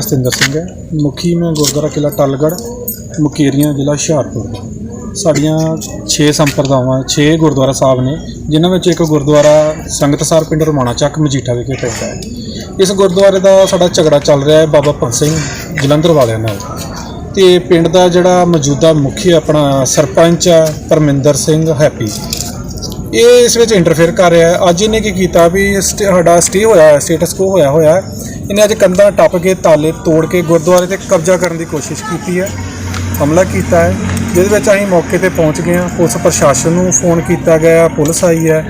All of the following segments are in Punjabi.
ਸਤਿੰਦਰ ਸਿੰਘ ਹੈ। ਮੁਖੀ ਮੈਂ ਗੁਰਦੁਆਰਾ ਕਿਲਾ ਟੱਲਗੜ੍ਹ, ਮੁਕੇਰੀਆਂ ਜ਼ਿਲ੍ਹਾ ਹੁਸ਼ਿਆਰਪੁਰ। ਦਾ ਸਾਡੀਆਂ 6 ਸੰਪਰਦਾਵਾਂ 6 ਗੁਰਦੁਆਰਾ ਸਾਹਿਬ ਨੇ, ਜਿਨ੍ਹਾਂ ਵਿੱਚ ਇੱਕ ਗੁਰਦੁਆਰਾ ਸੰਗਤਸਰ ਪਿੰਡ ਰਮਾਣਾ ਚੱਕ ਮਜੀਠਾ ਵਿਖੇ ਪੈਂਦਾ ਹੈ। ਇਸ ਗੁਰਦੁਆਰੇ ਦਾ ਸਾਡਾ ਝਗੜਾ ਚੱਲ ਰਿਹਾ ਹੈ ਬਾਬਾ ਭਗਤ ਸਿੰਘ ਜਲੰਧਰ ਵਾਲਿਆਂ ਨਾਲ। ਤੇ ਪਿੰਡ ਦਾ ਜਿਹੜਾ ਮੌਜੂਦਾ ਮੁਖੀ ਆਪਣਾ ਸਰਪੰਚ ਆ ਪਰਮਿੰਦਰ ਸਿੰਘ ਹੈਪੀ। ਇਹ ਇਸ ਵਿੱਚ ਇੰਟਰਫੇਅਰ ਕਰ ਰਿਹਾ ਹੈ। ਅੱਜ ਇਹਨੇ ਕੀ ਕੀਤਾ ਵੀ ਸਟੇ- ਸਾਡਾ ਸਟੇ ਹੋਇਆ ਸਟੇਟਸ ਕੋ ਹੋਇਆ ਹੋਇਆ ਇਹਨੇ ਅੱਜ ਕੰਧਾਂ ਟੱਪ ਕੇ, ਤਾਲੇ ਤੋੜ ਕੇ ਗੁਰਦੁਆਰੇ ਤੇ ਕਬਜ਼ਾ ਕਰਨ ਦੀ ਕੋਸ਼ਿਸ਼ ਕੀਤੀ ਹੈ। ਹਮਲਾ ਕੀਤਾ ਹੈ। ਜਿਹਦੇ ਵਿੱਚ ਅਸੀਂ ਮੌਕੇ ਤੇ ਪਹੁੰਚ ਗਏ ਹਾਂ। ਪੁਲਿਸ ਪ੍ਰਸ਼ਾਸਨ ਨੂੰ ਫੋਨ ਕੀਤਾ ਗਿਆ ਪੁਲਿਸ ਆਈ ਹੈ।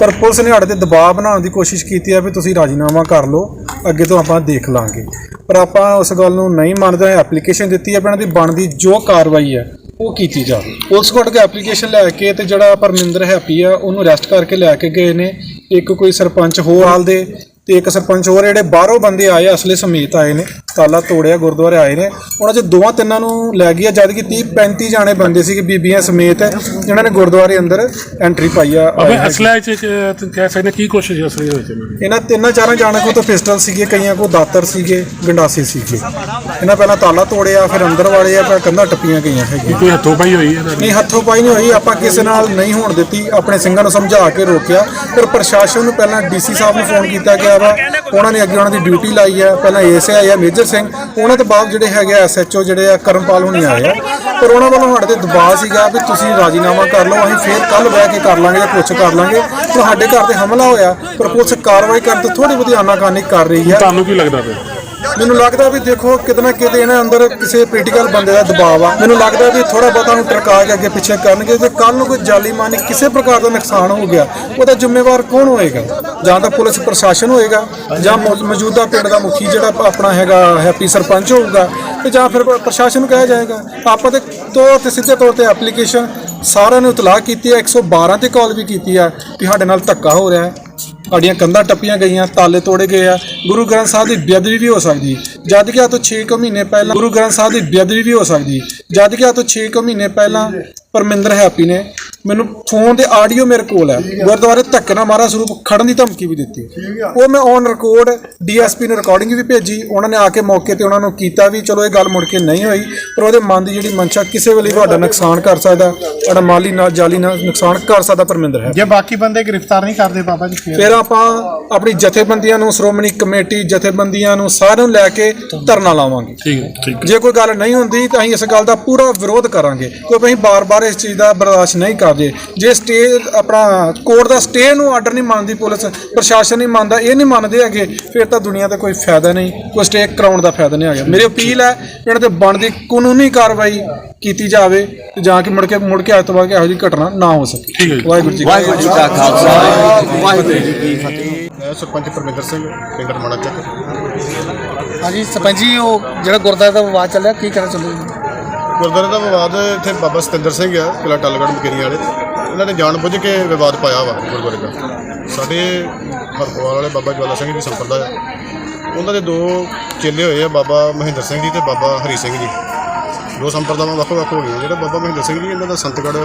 ਪਰ ਪੁਲਿਸ ਨੇ ਸਾਡੇ ਤੇ ਦਬਾਅ ਬਣਾਉਣ ਦੀ ਕੋਸ਼ਿਸ਼ ਕੀਤੀ ਹੈ ਵੀ ਤੁਸੀਂ ਰਾਜੀਨਾਮਾ ਕਰ ਲਓ। ਅੱਗੇ ਤੋਂ ਆਪਾਂ ਦੇਖ ਲਾਂਗੇ। ਪਰ ਆਪਾਂ ਉਸ ਗੱਲ ਨੂੰ ਨਹੀਂ ਮੰਨਦੇ ਐਪਲੀਕੇਸ਼ਨ ਦਿੱਤੀ ਹੈ ਵੀ ਇਹਨਾਂ ਦੀ ਬਣਦੀ ਜੋ ਕਾਰਵਾਈ ਹੈ, ਉਹ ਕੀਤੀ ਜਾਵੇ। ਪੁਲਿਸ ਕੋਲ ਕੇ ਐਪਲੀਕੇਸ਼ਨ ਲੈ ਕੇ ਤੇ ਜਿਹੜਾ ਪਰਮਿੰਦਰ ਹੈਪੀ ਆ, ਉਹਨੂੰ ਅਰੈਸਟ ਕਰਕੇ ਲੈ ਕੇ ਗਏ ਨੇ। ਇੱਕ ਕੋਈ ਸਰਪੰਚ ਹੋਰ ਹਾਲ ਦੇ ਤੇ ਇੱਕ ਸਰਪੰਚ ਹੋਰ ਜਿਹੜੇ ਬਾਹਰੋਂ ਬੰਦੇ ਆਏ ਅਸਲੇ ਸਮੇਤ ਆਏ ਨੇ। ਤਾਲਾ ਤੋੜਿਆ ਗੁਰਦੁਆਰੇ ਆਏ ਨੇ। ਉਹਨਾਂ 'ਚ ਦੋਵਾਂ ਤਿੰਨਾਂ ਨੂੰ ਲੈ ਗਿਆ ਜਦ ਕਿ 30 35 ਜਾਣੇ ਬੰਦੇ ਸੀ ਬੀਬੀਆਂ ਸਮੇਤ ਜਿਨ੍ਹਾਂ ਨੇ ਗੁਰਦੁਆਰੇ ਅੰਦਰ ਐਂਟਰੀ ਪਾਈ ਆ। ਅਬੇ ਅਸਲਾ ਚ ਕਹਿ ਸਕਦੇ ਕੀ ਕੋਸ਼ਿਸ਼ ਅਸਲੇ ਵਿੱਚ ਇਹਨਾਂ? ਇਹਨਾਂ ਤਿੰਨਾਂ ਚਾਰਾਂ ਜਾਣਾਂ ਕੋਲ ਤਾਂ ਪਿਸਟਲ ਸੀਗੇ ਕਈਆਂ ਕੋਲ ਦਾਤਰ ਸੀਗੇ ਗੰਡਾਸੇ ਸੀਗੇ। ਇਹਨਾਂ ਪਹਿਲਾਂ ਤਾਲਾ ਤੋੜਿਆ ਫਿਰ ਅੰਦਰ ਵਾਲੇ ਆ ਫਿਰ ਕੰਧਾਂ ਟੱਪੀਆਂ ਗਈਆਂ ਹੈਗੀਆਂ। ਕੋਈ ਹੱਥੋਂ ਪਾਈ ਹੋਈ ਹੈ ਇਹਨਾਂ? ਨਹੀਂ ਹੱਥੋਂ ਪਾਈ ਨਹੀਂ ਹੋਈ ਆਪਾਂ ਕਿਸੇ ਨਾਲ ਨਹੀਂ ਹੋਣ ਦਿੱਤੀ ਆਪਣੇ ਸਿੰਘਾਂ ਨੂੰ ਸਮਝਾ ਕੇ ਰੋਕਿਆ। ਪਰ ਪ੍ਰਸ਼ਾਸਨ ਨੂੰ ਪਹਿਲਾਂ ਡੀਸੀ ਸਾਹਿਬ ਨੂੰ ਫੋਨ ਕੀਤਾ ਗਿਆ ਵਾ ਉਹਨਾਂ ਨੇ ਅੱਗੇ ਉਹਨਾਂ ਦੀ ਡਿਊਟੀ ਲਾਈ ਹੈ ਪਹਿਲਾਂ ਏਐਸਆਈ ਆ ਮੇਜਰ ਸਿੰਘ, ਉਹਨਾਂ ਤੋਂ ਬਾਅਦ ਜਿਹੜੇ ਹੈਗੇ ਐਸਐਚਓ ਜਿਹੜੇ ਆ ਕਰਮਪਾਲ ਹੁਣੀ ਆਏ ਆ। ਪਰ ਉਹਨਾਂ ਵੱਲੋਂ ਸਾਡੇ ਤੇ ਦਬਾਅ ਸੀਗਾ ਵੀ ਤੁਸੀਂ ਰਾਜੀਨਾਮਾ ਕਰ ਲਓ, ਅਸੀਂ ਫੇਰ ਕੱਲ ਬਹਿ ਕੇ ਕਰ ਲਾਂਗੇ ਜਾਂ ਕੁਛ ਕਰ ਲਾਂਗੇ। ਤੁਹਾਡੇ ਘਰ ਤੇ ਹਮਲਾ ਹੋਇਆ, ਪਰ ਪੁਲਿਸ ਕਾਰਵਾਈ ਕਰਨ ਤੋਂ ਥੋੜੀ ਬਹੁਤੀ ਆਨਾਕਾਨੀ ਕਰ ਰਹੀ ਹੈ ਤੁਹਾਨੂੰ ਕੀ ਲੱਗਦਾ ਪਿਆ? ਮੈਨੂੰ ਲੱਗਦਾ ਵੀ ਦੇਖੋ ਕਿਤੇ ਨਾ ਕਿਤੇ ਇਹਨਾਂ ਅੰਦਰ ਕਿਸੇ ਪੋਲੀਟੀਕਲ ਬੰਦੇ ਦਾ ਦਬਾਅ ਆ। ਮੈਨੂੰ ਲੱਗਦਾ ਵੀ ਥੋੜਾ ਬਹੁਤਾ ਨੂੰ ਟਰਕਾ ਕੇ ਅੱਗੇ ਪਿੱਛੇ ਕਰਨਗੇ ਤੇ ਕੱਲ ਨੂੰ ਕੋਈ ਜਾਲੀ ਮਾਨੀ ਕਿਸੇ ਪ੍ਰਕਾਰ ਦਾ ਨੁਕਸਾਨ ਹੋ ਗਿਆ, ਉਹਦਾ ਜ਼ਿੰਮੇਵਾਰ ਕੌਣ ਹੋਏਗਾ? ਜਾਂ ਤਾਂ ਪੁਲਿਸ ਪ੍ਰਸ਼ਾਸਨ ਹੋਏਗਾ, ਜਾਂ ਮੌ- ਮੌਜੂਦਾ ਪਿੰਡ ਦਾ ਮੁਖੀ ਜਿਹੜਾ ਆਪਣਾ ਹੈਗਾ, ਹੈਪੀ ਸਰਪੰਚ ਹੋਊਗਾ, ਤੇ ਜਾਂ ਫਿਰ ਪ੍ਰਸ਼ਾਸਨ ਨੂੰ ਕਿਹਾ ਜਾਏਗਾ। ਆਪਾਂ ਤੇ ਤੌਰ ਤੇ, ਸਿੱਧੇ ਤੌਰ ਤੇ ਐਪਲੀਕੇਸ਼ਨ ਸਾਰਿਆਂ ਨੂੰ ਇਤਲਾਹ ਕੀਤੀ ਹੈ 112 ਤੇ ਕਾਲ ਵੀ ਕੀਤੀ ਆ ਕਿ ਸਾਡੇ ਨਾਲ ਧੱਕਾ ਹੋ ਰਿਹਾ ਹੈ। ਸਾਡੀਆਂ ਕੰਧਾਂ ਟੱਪੀਆਂ ਗਈਆਂ, ਤਾਲੇ ਤੋੜੇ ਗਏ ਆ। ਗੁਰੂ ਗ੍ਰੰਥ ਸਾਹਿਬ ਦੀ ਬੇਅਦਬੀ ਵੀ ਹੋ ਸਕਦੀ। ਜਦ ਕਿ ਆ ਤੋਂ 6 ਕੁ ਮਹੀਨੇ ਪਹਿਲਾਂ ਗੁਰੂ ਗ੍ਰੰਥ ਸਾਹਿਬ ਦੀ ਬੇਅਦਬੀ ਵੀ ਹੋ ਸਕਦੀ। ਜਦ ਕਿ ਆ ਤੋਂ 6 ਕੁ ਮਹੀਨੇ ਪਹਿਲਾਂ ਪਰਮਿੰਦਰ ਹੈਪੀ ਨੇ ਮੈਨੂੰ ਫੋਨ ਤੇ ਆਡੀਓ ਮੇਰੇ ਕੋਲ ਹੈ। ਗੁਰਦੁਆਰੇ ਧੱਕੇ ਨਾਲ ਮਾਰਾ ਸਰੂਪ ਖੜਨ ਦੀ ਧਮਕੀ ਵੀ ਦਿੱਤੀ। ਉਹ ਮੈਂ ਔਨ ਰਿਕਾਰਡ ਡੀਐਸਪੀ ਨੂੰ ਰਿਕਾਰਡਿੰਗ ਵੀ ਭੇਜੀ। ਉਹਨਾਂ ਨੇ ਆ ਕੇ ਮੌਕੇ ਤੇ ਉਹਨਾਂ ਨੂੰ ਕੀਤਾ ਵੀ ਚਲੋ ਇਹ ਗੱਲ ਮੁੜ ਕੇ ਨਹੀਂ ਹੋਈ ਪਰ ਉਹਦੇ ਮਨ ਦੀ ਜਿਹੜੀ ਮਨਸ਼ਾ ਕਿਸੇ ਵੇਲੇ ਤੁਹਾਡਾ ਨੁਕਸਾਨ ਕਰ ਸਕਦਾ ਤੁਹਾਡਾ ਮਾਲੀ ਨਾਲ ਜਾਲੀ ਨਾਲ ਨੁਕਸਾਨ ਕਰ ਸਕਦਾ ਪਰਮਿੰਦਰ ਹੈ। ਜੇ ਬਾਕੀ ਬੰਦੇ ਗ੍ਰਿਫਤਾਰ ਨਹੀਂ ਕਰਦੇ ਬਾਬਾ ਜੀ ਫਿਰ? ਆਪਾਂ ਆਪਣੀ ਜਥੇਬੰਦੀਆਂ ਨੂੰ ਸ਼੍ਰੋਮਣੀ ਕਮੇਟੀ ਜਥੇਬੰਦੀਆਂ ਨੂੰ ਸਾਰਿਆਂ ਨੂੰ ਲੈ ਕੇ ਧਰਨਾ ਲਾਵਾਂਗੇ। ਠੀਕ ਜੇ ਕੋਈ ਗੱਲ ਨਹੀਂ ਹੁੰਦੀ ਤਾਂ ਅਸੀਂ ਇਸ ਗੱਲ ਦਾ ਪੂਰਾ ਵਿਰੋਧ ਕਰਾਂਗੇ। ਕਿਉਂਕਿ ਅਸੀਂ ਬਾਰ-ਬਾਰ ਇਸ ਚੀਜ਼ ਦਾ ਬਰਦਾਸ਼ਤ ਨਹੀਂ ਕਰਦੇ ਜੇ। ਸਟੇ ਆਪਣਾ ਕੋਰਟ ਦਾ ਸਟੇ ਨੂੰ ਆਰਡਰ ਨਹੀਂ ਮੰਨਦੀ ਪੁਲਿਸ ਪ੍ਰਸ਼ਾਸਨ ਨਹੀਂ ਮੰਨਦਾ ਇਹ ਨਹੀਂ ਮੰਨਦੇ ਹੈਗੇ ਫਿਰ ਤਾਂ ਦੁਨੀਆ ਤੇ ਕੋਈ ਫਾਇਦਾ ਨਹੀਂ ਕੋਈ ਸਟੇ ਕਰਾਉਣ ਦਾ ਫਾਇਦਾ ਨਹੀਂ ਹੈਗਾ। ਮੇਰੀ ਅਪੀਲ ਹੈ ਕਿ ਇਹਨਾਂ ਤੇ ਬਣਦੀ ਕਾਨੂੰਨੀ ਕਾਰਵਾਈ ਕੀਤੀ ਜਾਵੇ ਤੇ ਜਾਂ ਕਿ ਮੁੜ ਕੇ ਮੁੜ ਕੇ ਬਾਅਦ ਕਿ ਇਹੋ ਜਿਹੀ ਘਟਨਾ ਨਾ ਹੋ ਸਕੇ। ਜੀ। ਵਾਹਿਗੁਰੂ ਜੀ ਕਾ ਵਾਹਿਗੁਰੂ ਜੀ ਕਾ ਖਾਲਸਾ। ਵਾਹਿਗੁਰੂ ਜੀ ਕੀ ਫਤਿਹ। ਮੈਂ ਸਰਪੰਚ ਪਰਮਿੰਦਰ ਸਿੰਘ ਪਿੰਡ ਰਮਾਣਾ ਚੱਕ ਹਾਂਜੀ ਸਰਪੰਚ ਜੀ ਉਹ ਜਿਹੜਾ ਗੁਰਦੁਆਰਾ ਦਾ ਵਿਵਾਦ ਚੱਲਿਆ ਕੀ ਕਹਿਣਾ ਚਾਹੁੰਦੇ ਜੀ ਗੁਰਦੁਆਰੇ ਦਾ ਵਿਵਾਦ ਇੱਥੇ ਬਾਬਾ ਸਤਿੰਦਰ ਸਿੰਘ ਆ ਕਿਲਾ ਟੱਲਗੜ੍ਹ ਮਕੇਰੀਆਂ ਵਾਲੇ। ਇਹਨਾਂ ਨੇ ਜਾਣ ਬੁੱਝ ਕੇ ਵਿਵਾਦ ਪਾਇਆ ਵਾ ਗੁਰਦੁਆਰੇ ਦਾ। ਸਾਡੇ ਹਰਪਵਾਲ ਵਾਲੇ ਬਾਬਾ ਜਵਾਲਾ ਸਿੰਘ ਦੀ ਸੰਪਰਦਾ ਆ। ਉਹਨਾਂ ਦੇ ਦੋ ਚੇਲੇ ਹੋਏ ਆ, ਬਾਬਾ ਮਹਿੰਦਰ ਸਿੰਘ ਜੀ ਤੇ ਬਾਬਾ ਹਰੀ ਸਿੰਘ ਜੀ। ਦੋ ਸੰਪਰਦਾਵਾਂ ਵੱਖ ਵੱਖ ਹੋ ਗਈਆਂ। ਜਿਹੜਾ ਬਾਬਾ ਮਹਿੰਦਰ ਸਿੰਘ ਜੀ, ਇਹਨਾਂ ਦਾ ਸੰਤਗੜ੍ਹ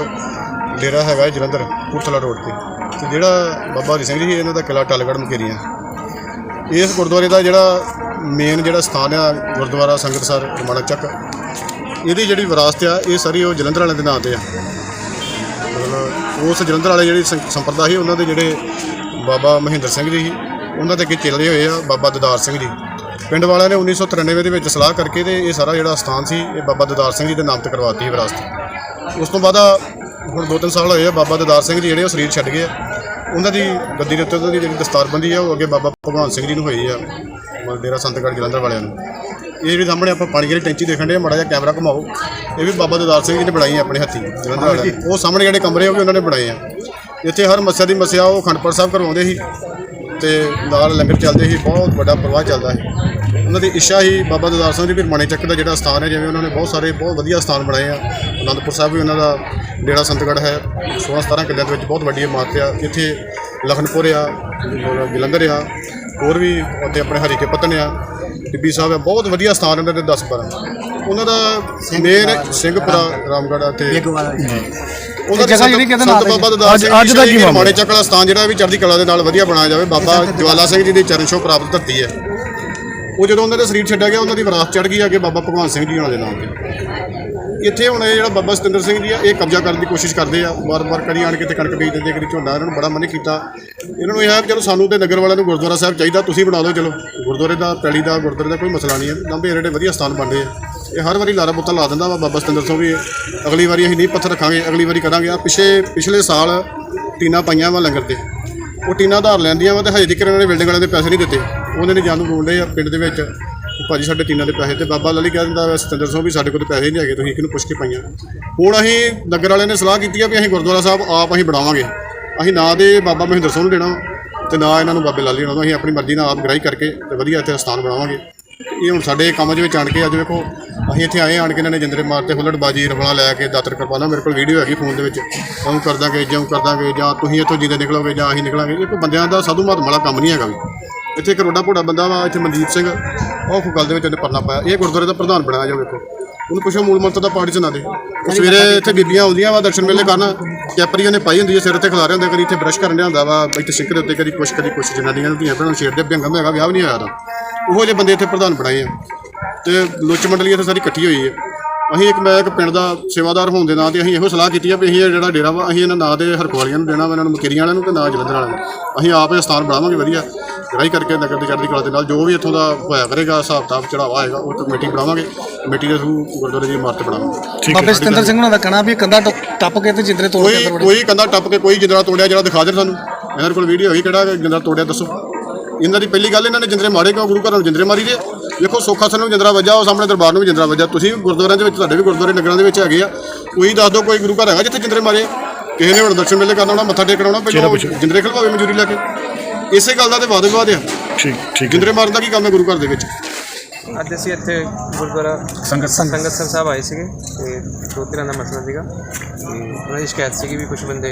ਡੇਰਾ ਹੈਗਾ ਜਲੰਧਰ ਕਪੂਰਥਲਾ ਰੋਡ ਤੇ। ਤੇ ਜਿਹੜਾ ਬਾਬਾ ਹਰੀ ਸਿੰਘ ਜੀ, ਇਹਨਾਂ ਦਾ ਕਿਲਾ ਟੱਲਗੜ੍ਹ ਮਕੇਰੀਆਂ। ਇਸ ਗੁਰਦੁਆਰੇ ਦਾ ਜਿਹੜਾ ਮੇਨ ਜਿਹੜਾ ਸਥਾਨ ਆ, ਗੁਰਦੁਆਰਾ ਸੰਗਤਸਰ ਰਮਾਣਾ ਚੱਕ ਇਹਦੀ ਜਿਹੜੀ ਵਿਰਾਸਤ ਆ, ਇਹ ਸਾਰੀ ਉਹ ਜਲੰਧਰ ਵਾਲਿਆਂ ਦੇ ਨਾਂ ਤੇ ਆ। ਮਤਲਬ ਉਸ ਜਲੰਧਰ ਵਾਲੇ ਜਿਹੜੀ ਸੰ- ਸੰਪਰਦਾ ਸੀ, ਉਹਨਾਂ ਦੇ ਜਿਹੜੇ ਬਾਬਾ ਮਹਿੰਦਰ ਸਿੰਘ ਜੀ ਸੀ, ਉਹਨਾਂ ਦੇ ਅੱਗੇ ਚੱਲੇ ਹੋਏ ਆ ਬਾਬਾ ਦਦਾਰ ਸਿੰਘ ਜੀ। ਪਿੰਡ ਵਾਲਿਆਂ ਨੇ 1993 ਦੇ ਵਿੱਚ ਸਲਾਹ ਕਰਕੇ ਤੇ ਇਹ ਸਾਰਾ ਜਿਹੜਾ ਸਥਾਨ ਸੀ, ਇਹ ਬਾਬਾ ਦਦਾਰ ਸਿੰਘ ਜੀ ਦੇ ਨਾਮ ਤੇ ਕਰਵਾਤੀ ਵਿਰਾਸਤ। ਉਸ ਤੋਂ ਬਾਅਦ ਆ, ਹੁਣ ਦੋ ਤਿੰਨ ਸਾਲ ਹੋਏ ਆ, ਬਾਬਾ ਦਦਾਰ ਸਿੰਘ ਜੀ ਜਿਹੜੇ ਉਹ ਸਰੀਰ ਛੱਡ ਗਏ ਆ। ਉਹਨਾਂ ਦੀ ਗੱਦੀ ਦੇ ਉੱਤੇ ਉਹਨਾਂ ਦੀ ਜਿਹੜੀ ਦਸਤਾਰਬੰਦੀ ਆ, ਉਹ ਅੱਗੇ ਬਾਬਾ ਭਗਵਾਨ ਸਿੰਘ ਜੀ ਨੂੰ ਹੋਈ ਆ, ਮਤਲਬ ਡੇਰਾ ਸੰਤਗੜ੍ਹ ਜਲੰਧਰ ਵਾਲਿਆਂ ਨੂੰ। ਇਹ ਜਿਹੜੀ ਸਾਹਮਣੇ ਆਪਾਂ ਪਾਣੀ ਵਾਲੀ ਟੈਂਕੀ ਦੇਖਣ ਦੇ ਮਾੜਾ ਜਿਹਾ ਕੈਮਰਾ ਘੁਮਾਓ। ਇਹ ਵੀ ਬਾਬਾ ਦਦਾਰ ਸਿੰਘ ਜੀ ਨੇ ਬਣਾਈ ਆ ਆਪਣੇ ਹੱਥੀਂ ਉਹ ਸਾਹਮਣੇ ਜਿਹੜੇ ਕਮਰੇ ਵੀ ਉਹਨਾਂ ਨੇ ਬਣਾਏ ਆ। ਇੱਥੇ ਹਰ ਮੱਸਿਆ ਦੀ ਮੱਸਿਆ ਉਹ ਖੰਡਪੁਰ ਸਾਹਿਬ ਕਰਵਾਉਂਦੇ ਸੀ ਤੇ ਨਾਲ ਲੰਗਰ ਚੱਲਦੇ ਸੀ ਬਹੁਤ ਵੱਡਾ ਪ੍ਰਵਾਹ ਚੱਲਦਾ ਸੀ। ਉਹਨਾਂ ਦੀ ਇੱਛਾ ਹੀ ਬਾਬਾ ਦਦਾਰ ਸਿੰਘ ਜੀ ਵੀ ਮਾਣੇ ਚੱਕ ਦਾ ਜਿਹੜਾ ਸਥਾਨ ਹੈ ਜਿਵੇਂ ਉਹਨਾਂ ਨੇ ਬਹੁਤ ਸਾਰੇ ਬਹੁਤ ਵਧੀਆ ਸਥਾਨ ਬਣਾਏ ਆ। ਅਨੰਦਪੁਰ ਸਾਹਿਬ ਵੀ ਉਹਨਾਂ ਦਾ ਡੇਰਾ ਸੰਤਗੜ੍ਹ ਹੈ। 16 17 ਕਿੱਲਿਆਂ ਦੇ ਵਿੱਚ ਬਹੁਤ ਵੱਡੀ ਇਮਾਰਤ ਆ। ਇੱਥੇ ਲਖਨਪੁਰ ਆ ਜਲੰਧਰ ਆ ਹੋਰ ਵੀ ਉੱਥੇ ਆਪਣੇ ਹਰੀਕੇ ਪੱਤਨ ਆ ਟਿੱਬੀ ਸਾਹਿਬ ਆ ਬਹੁਤ ਵਧੀਆ ਸਥਾਨ ਉਹਨਾਂ ਦੇ 10 12 ਉਹਨਾਂ ਦਾ ਮੇਨ ਸਿੰਘਪੁਰਾ ਰਾਮਗੜ੍ਹ ਆ ਤੇ ਉਹਨਾਂ ਜਗ੍ਹਾ ਜਿਹੜੀ ਕਹਿੰਦੇ ਨਾਲ ਬਾਬਾ ਦਦਾਰ ਅੱਜ- ਅੱਜ ਦਾ ਕੀ ਮਾਮਲਾ? ਮਾਣੇ ਚੱਕ ਵਾਲਾ ਸਥਾਨ ਜਿਹੜਾ ਵੀ ਚੜ੍ਹਦੀ ਕਲਾ ਦੇ ਨਾਲ ਵਧੀਆ ਬਣਾਇਆ ਜਾਵੇ। ਬਾਬਾ ਜਵਾਲਾ ਸਿੰਘ ਜੀ ਦੀ ਚਰਨ ਛੋਹ ਪ੍ਰਾਪਤ ਧਰਤੀ ਹੈ। ਉਹ ਜਦੋਂ ਉਹਨਾਂ ਦਾ ਸਰੀਰ ਛੱਡਿਆ ਗਿਆ ਉਹਨਾਂ ਦੀ ਵਿਰਾਸਤ ਚੜ ਗਈ ਅੱਗੇ ਬਾਬਾ ਭਗਵਾਨ ਸਿੰਘ ਜੀ ਉਹਨਾਂ ਦੇ ਨਾਮ ਤੇ। ਇੱਥੇ ਹੁਣ ਇਹ ਜਿਹੜਾ ਬਾਬਾ ਸਤਿੰਦਰ ਸਿੰਘ ਜੀ ਆ, ਇਹ ਕਬਜ਼ਾ ਕਰਨ ਦੀ ਕੋਸ਼ਿਸ਼ ਕਰਦੇ ਆ। ਵਾਰ-ਵਾਰ ਕਰੀ ਆਣ ਕੇ ਤੇ ਕਣਕ ਬੀਜ ਦਿੰਦੇ ਕਰੀ ਝੋਨਾ, ਇਹਨਾਂ ਨੂੰ ਬੜਾ ਮਨ ਕੀਤਾ। ਇਹਨਾਂ ਨੂੰ ਇਹ ਹੈ ਚਲੋ ਸਾਨੂੰ ਤੇ ਨਗਰ ਵਾਲਿਆਂ ਨੂੰ ਗੁਰਦੁਆਰਾ ਸਾਹਿਬ ਚਾਹੀਦਾ, ਤੁਸੀਂ ਬਣਾ ਦਿਓ, ਚਲੋ। ਗੁਰਦੁਆਰੇ ਦਾ, ਪੈਲੀ ਦਾ, ਗੁਰਦੁਆਰੇ ਦਾ ਕੋਈ ਮਸਲਾ ਨਹੀਂ ਹੈ। ਲੰਬੇ ਏਡੇ ਵਧੀਆ ਸਥਾਨ ਬਣਦੇ ਆ। ਇਹ ਹਰ ਵਾਰੀ ਲਾਰਾ ਬੁੱਤਾ ਲਾ ਦਿੰਦਾ ਵਾ ਬਾਬਾ ਸਤਿੰਦਰ ਸਿੰਘ ਵੀ। ਅਗਲੀ ਵਾਰੀ ਅਸੀਂ ਨਹੀਂ ਪੱਥਰ ਰੱਖਾਂਗੇ, ਅਗਲੀ ਵਾਰੀ ਕਰਾਂਗੇ। ਆ ਪਿਛੇ, ਪਿਛਲੇ ਸਾਲ ਟੀਨਾ ਪਾਈਆਂ ਵਾ ਲੰਗਰ ਤੇ। ਉਹ ਟੀਨਾ ਆਧਾਰ ਲੈਂਦੀਆਂ ਵਾ ਤੇ ਹਜੇ ਤੱਕ ਇਹਨਾਂ ਨੇ ਬਿਲਡਿੰਗ ਵਾਲਿਆਂ ਦੇ ਪੈਸੇ ਨਹੀਂ ਦਿੱਤੇ। ਉਹਨਾਂ ਨੇ ਜਾਨੂ ਰੋਂਡੇ ਆ ਪਿੰਡ ਦੇ ਵਿੱਚ। ਭਾਜੀ ਸਾਡੇ ਤਿੰਨਾਂ ਦੇ ਪੈਸੇ ਤੇ ਬਾਬਾ ਲਾਲੀ ਕਹਿ ਦਿੰਦਾ ਵਾ, ਸਤਿੰਦਰ ਸਿੰਘ ਵੀ ਸਾਡੇ ਕੋਲ ਪੈਸੇ ਨਹੀਂ ਹੈਗੇ, ਤੁਸੀਂ ਕਿਹਨੂੰ ਪੁੱਛ ਕੇ ਪਾਈਆਂ? ਹੁਣ ਅਸੀਂ ਨਗਰ ਵਾਲਿਆਂ ਨੇ ਸਲਾਹ ਕੀਤੀ ਆ ਵੀ ਅਸੀਂ ਗੁਰਦੁਆਰਾ ਸਾਹਿਬ ਆਪ ਅਸੀਂ ਬਣਾਵਾਂਗੇ। ਅਸੀਂ ਨਾ ਦੇ ਬਾਬਾ ਮਹਿੰਦਰ ਸਿੰਘ ਨੂੰ ਦੇਣਾ ਤੇ ਨਾ ਇਹਨਾਂ ਨੂੰ ਬਾਬੇ ਲਾਲੀ ਹੋਣਾ, ਅਸੀਂ ਆਪਣੀ ਮਰਜ਼ੀ ਨਾਲ ਆਪ ਗ੍ਰਾਈ ਕਰਕੇ ਤੇ ਵਧੀਆ ਇੱਥੇ ਸਥਾਨ ਬਣਾਵਾਂਗੇ। ਇਹ ਹੁਣ ਸਾਡੇ ਕੰਮ ਦੇ ਵਿੱਚ ਆਣ ਕੇ, ਅੱਜ ਵੇਖੋ, ਅਸੀਂ ਇੱਥੇ ਆਏ, ਆਣ ਕੇ ਇਹਨਾਂ ਨੇ ਜਿੰਦਰੇ ਮਾਰਤੇ, ਹੁੱਲੜਬਾਜੀ, ਰਫਲਾ ਲੈ ਕੇ ਦਾਤਰ ਕਿਰਪਾਨਾਂ, ਮੇਰੇ ਕੋਲ ਵੀਡੀਓ ਹੈਗੀ ਫੋਨ ਦੇ ਵਿੱਚ। ਉਹ ਕਰ ਦਾਂਗੇ ਜਿਉਂ ਕਰ ਦਾਂਗੇ ਜਾਂ ਤੁਸੀਂ ਇੱਥੋਂ ਜਿੰਦੇ ਨਿਕਲੋਗੇ, ਜਾਂ ਅਸੀਂ ਨਿਕਲਾਂਗੇ। ਇਹ ਕੋਈ ਬੰਦਿਆਂ ਦਾ ਸਾਧੂ ਮਹਾਤਮਾ ਵਾਲਾ ਕੰਮ ਨਹੀਂ ਹੈਗਾ ਵੀ। ਇੱਥੇ ਇੱਕ ਰੋਡਾ ਭੋੜਾ ਬੰਦਾ ਵਾ, ਇੱਥੇ ਮਨਦੀਪ ਸਿੰਘ। ਉਹ ਕੋ ਗੱਲ ਦੇ ਵਿੱਚ ਉਹਨੇ ਪਰਨਾ ਪਾਇਆ। ਇਹ ਗੁਰਦੁਆਰੇ ਦਾ ਪ੍ਰਧਾਨ ਬਣਾਇਆ ਜੋ ਵੇਖੋ। ਉਹਨੂੰ ਪੁੱਛੋ ਮੂਲ ਮੰਤਰ ਦਾ ਪਾਠ ਸੁਣਾ ਦੇ। ਉਹ ਸਵੇਰੇ ਇੱਥੇ ਬੀਬੀਆਂ ਆਉਂਦੀਆਂ ਵਾ ਦਰਸ਼ਨ ਮੇਲੇ ਕਰਨ। ਕੈਪਰੀ ਉਹਨੇ ਪਾਈ ਹੁੰਦੀ ਹੈ ਸਿਰ ਤੇ ਖਿਲਾ ਰਿਹਾ ਹੁੰਦਾ, ਕਦੀ ਇੱਥੇ ਬਰਸ਼ ਕਰਨ ਡਿਆ ਵਾ, ਇੱਥੇ ਸਿੰਕ ਦੇ ਉੱਤੇ ਕਦੀ ਕੁਛ ਕਦੀ ਕੁਛ ਜਨਾਨੀਆਂ ਨੂੰ ਧੀਆਂ ਭੈਣਾਂ ਨੂੰ ਛੇੜਦੇ ਬਿੰਗਮ ਹੈਗਾ, ਵਿਆਹ ਵੀ ਨਹੀਂ ਹੋਇਆ ਤਾਂ ਉਹੋ ਜਿਹੇ ਬੰਦੇ ਇੱਥੇ ਪ੍ਰਧਾਨ ਬਣਾਏ ਆ। ਤੇ ਲੋਚ ਮੰਡਲੀ ਇੱਥੇ ਸਾਰੀ ਇਕੱਠੀ ਹੋਈ ਹੈ ਅਸੀਂ ਇੱਕ ਮੈਂ ਇੱਕ ਪਿੰਡ ਦਾ ਸੇਵਾਦਾਰ ਹੋਣ ਦੇ ਨਾਂ ਤੇ ਅਸੀਂ ਇਹੋ ਸਲਾਹ ਕੀਤੀ ਆ ਵੀ ਅਸੀਂ ਇਹ ਜਿਹੜਾ ਡੇਰਾ ਵਾ ਅਸੀਂ ਇਹਨਾਂ ਨਾਂ ਦੇ ਹਰਕਵਾਲੀਆਂ ਨੂੰ ਦੇਣਾ ਵਾ ਇਹਨਾਂ ਨੂੰ ਮਕੇਰੀਆਂ ਵਾਲਿਆਂ ਨੂੰ ਤੇ ਨਾ ਜਲੰਧਰ ਵਾਲਿਆਂ ਨੂੰ। ਅਸੀਂ ਆਪ ਇਹ ਸਥਾਨ ਬਣਾਵਾਂਗੇ ਵਧੀਆ। ਗ੍ਰਾਈ ਕਰਕੇ ਨਗਰ ਦੀ ਚੜ੍ਹਦੀ ਕਲਾ ਦੇ ਨਾਲ ਜੋ ਵੀ ਇੱਥੋਂ ਦਾ ਹੋਇਆ ਕਰੇਗਾ ਹਿਸਾਬ ਕਿਤਾਬ ਚੜਾਵਾ ਆਏਗਾ ਉਹ ਤੇ ਕਮੇਟੀ ਬਣਾਵਾਂਗੇ। ਕਮੇਟੀ ਦੇ ਥਰੂ ਗੁਰਦੁਆਰੇ ਦੀ ਇਮਾਰਤ ਬਣਾਵਾਂਗੇ। ਬਾਬੇ ਸਤਿੰਦਰ ਸਿੰਘ ਉਹਨਾਂ ਦਾ ਕਹਿਣਾ ਵੀ ਕੰਧਾ ਟੱਪ- ਕੇ ਤੇ ਜਿੰਦਰੇ ਤੋੜ ਕੇ ਕੋਈ ਕੋਈ ਕੰਧਾ ਟੱਪ ਕੇ ਕੋਈ ਜਿੰਦਰਾ ਤੋੜਿਆ ਜਿਹੜਾ ਦਿਖਾ ਦੇ ਸਾਨੂੰ। ਇਹਨਾਂ ਕੋਲ ਵੀਡੀਓ ਹੈਗੀ ਕਿਹੜਾ ਜਿੰਦਰਾ ਤੋੜਿਆ ਦੱਸੋ। ਇਹਨਾਂ ਦੀ ਪਹਿਲੀ ਗੱਲ ਇਹਨਾਂ ਨੇ ਜਿੰਦਰੇ ਮਾਰੇ ਕਿਉਂ? ਗੁਰੂ ਘਰਾਂ ਨੂੰ ਜਿੰਦਰੇ ਮਾਰੀ ਦੇ ਵੇਖੋ ਸੋਖਾ ਸਾਨੂੰ ਜਿੰਦਰਾ ਵੱਜਾ ਉਹ ਸਾਹਮਣੇ ਦਰਬਾਰ ਨੂੰ ਵੀ ਜਿੰਦਰਾ ਵੱਜਾ। ਤੁਸੀਂ ਵੀ ਗੁਰਦੁਆਰਿਆਂ ਦੇ ਵਿੱਚ ਤੁਹਾਡੇ ਵੀ ਗੁਰਦੁਆਰੇ ਨਗਰਾਂ ਦੇ ਵਿੱਚ ਹੈਗੇ ਆ। ਕੋਈ ਦੱਸ ਦਿਓ ਕੋਈ ਗੁਰੂ ਘਰ ਹੈਗਾ ਜਿੱਥੇ ਜਿੰਦਰੇ ਮਾਰੇ? ਕਿਸੇ ਨੇ ਹੁਣ ਦਰਸ਼ਨ ਮੇਲੇ ਕਰਨਾ ਹੋਣਾ ਮੱਥਾ ਟੇਕਣਾ ਹੋਣਾ ਪਹਿਲਾਂ ਜਿੰਦਰੇ ਖਲਵਾਵੇ ਮਨਜ਼ੂਰੀ ਲੈ ਕੇ। ਇਸੇ ਗੱਲ ਦਾ ਤੇ ਵਾਦ ਵਿਵਾਦ ਆ। ਠੀਕ ਠੀਕ ਜਿੰਦਰੇ ਮਾਰਨ ਦਾ ਕੀ ਕੰਮ ਹੈ ਗੁਰੂ ਘਰ ਦੇ ਵਿੱਚ? ਅੱਜ ਅਸੀਂ ਇੱਥੇ ਗੁਰਦੁਆਰਾ ਸੰਗਤ ਸੰਗਤ ਸਿੰਘ ਸਾਹਿਬ ਆਏ ਸੀਗੇ ਤੇ ਦੋ ਤਰ੍ਹਾਂ ਦਾ ਮਸਲਾ ਸੀਗਾ। ਤੇ ਉਹਨਾਂ ਦੀ ਸ਼ਿਕਾਇਤ ਸੀਗੀ ਵੀ ਕੁਝ ਬੰਦੇ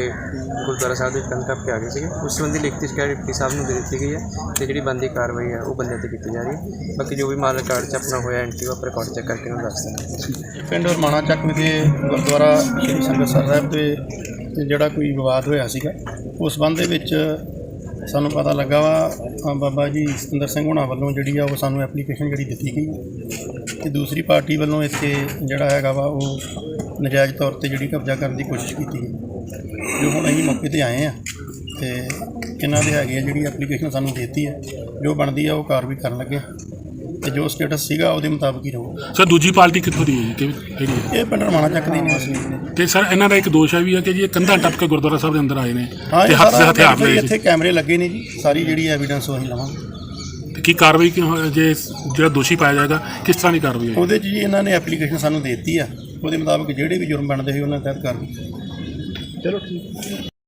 ਗੁਰਦੁਆਰਾ ਸਾਹਿਬ ਦੇ ਵਿੱਚ ਕੰਧ ਟੱਪ ਕੇ ਆ ਗਏ ਸੀਗੇ। ਉਸ ਸੰਬੰਧੀ ਲਿਖਤੀ ਸ਼ਿਕਾਇਤ ਡਿਪਟੀ ਸਾਹਿਬ ਨੂੰ ਦੇ ਦਿੱਤੀ ਗਈ ਹੈ ਤੇ ਜਿਹੜੀ ਬੰਦੀ ਕਾਰਵਾਈ ਹੈ ਉਹ ਬੰਦੇ ਤੇ ਕੀਤੀ ਜਾ ਰਹੀ ਹੈ। ਬਾਕੀ ਜੋ ਵੀ ਮਾਲ ਰਿਕਾਰਡ 'ਚ ਆਪਣਾ ਹੋਇਆ ਐਂਟਰੀ ਉਹ ਰਿਕਾਰਡ ਚੈੱਕ ਕਰਕੇ ਉਹਨੂੰ ਦੱਸ ਦਾਂਗੇ ਪਿੰਡ ਰਮਾਣਾ ਚੱਕ ਵਿਖੇ ਗੁਰਦੁਆਰਾ ਸ੍ਰੀ ਸੰਗਤਸਰ ਸਾਹਿਬ ਦੇ ਤੇ ਜਿਹੜਾ ਕੋਈ ਵਿਵਾਦ ਹੋਇਆ ਸੀਗਾ ਉਸ ਸੰਬੰਧ ਦੇ ਵਿੱਚ ਸਾਨੂੰ ਪਤਾ ਲੱਗਾ ਵਾ ਬਾਬਾ ਜੀ ਸਤਿੰਦਰ ਸਿੰਘ ਹੋਣਾ ਵੱਲੋਂ ਜਿਹੜੀ ਆ ਉਹ ਸਾਨੂੰ ਐਪਲੀਕੇਸ਼ਨ ਜਿਹੜੀ ਦਿੱਤੀ ਗਈ। ਤੇ ਦੂਸਰੀ ਪਾਰਟੀ ਵੱਲੋਂ ਇੱਥੇ ਜਿਹੜਾ ਹੈਗਾ ਵਾ, ਉਹ ਨਜਾਇਜ਼ ਤੌਰ ਤੇ ਜਿਹੜੀ ਕਬਜ਼ਾ ਕਰਨ ਦੀ ਕੋਸ਼ਿਸ਼ ਕੀਤੀ ਗਈ। ਜੋ ਹੁਣ ਅਸੀਂ ਮੌਕੇ ਤੇ ਆਏ ਆ, ਤੇ ਇਹਨਾਂ ਦੇ ਹੈਗੇ ਆ ਜਿਹੜੀ ਐਪਲੀਕੇਸ਼ਨ ਸਾਨੂੰ ਦਿੱਤੀ ਹੈ ਜੋ ਬਣਦੀ ਆ ਉਹ ਕਾਰਵਾਈ ਕਰਨ ਲੱਗੇ ਤੇ ਜੋ ਸਟੇਟਸ ਸੀਗਾ ਉਹਦੇ ਮੁਤਾਬਕ ਹੀ ਰਹੂਗਾ। ਸਰ ਦੂਜੀ ਪਾਰਟੀ ਕਿੱਥੋਂ ਦੀ ਹੈ ਜੀ ਕਿ- ਕਿਹੜੀ? ਹੈ ਇਹ ਪਿੰਡ ਰਮਾਣਾ ਚੱਕ ਦੇ ਨਿਵਾਸੀ ਨੇ ਤੇ ਸਰ ਇਹਨਾਂ ਦਾ ਇੱਕ ਦੋਸ਼ ਹੈ ਵੀ ਹੈ ਕਿ ਜੀ ਇਹ ਕੰਧਾਂ ਟੱਪ ਕੇ ਗੁਰਦੁਆਰਾ ਸਾਹਿਬ ਦੇ ਅੰਦਰ ਆਏ ਨੇ ਹਾਂ ਤੇ ਇਹ ਹੱਥ ਸਾਰਾ ਹਥਿਆਰ ਲਏ ਇੱਥੇ ਸੀ ਕੈਮਰੇ ਲੱਗੇ ਨੇ ਜੀ ਸਾਰੀ ਜਿਹੜੀ ਐਵੀਡੈਂਸ ਉਹ ਅਸੀਂ ਲਵਾਂਗੇ। ਤੇ ਕੀ ਕਾਰਵਾਈ ਕਿਉਂ ਹੋਇਆ? ਜੇ ਜਿਹੜਾ ਦੋਸ਼ੀ ਪਾਇਆ ਜਾਏਗਾ ਕਿਸ ਤਰ੍ਹਾਂ ਦੀ ਕਾਰਵਾਈ ਹੋਏਗੀ? ਉਹਦੇ 'ਚ ਜੀ ਇਹਨਾਂ ਨੇ ਐਪਲੀਕੇਸ਼ਨ ਸਾਨੂੰ ਦੇ ਦਿੱਤੀ ਆ। ਉਹਦੇ ਮੁਤਾਬਕ ਜਿਹੜੇ ਵੀ ਜੁਰਮ ਬਣਦੇ ਸੀ ਉਹਨਾਂ ਤਹਿਤ ਕਾਰਵਾਈ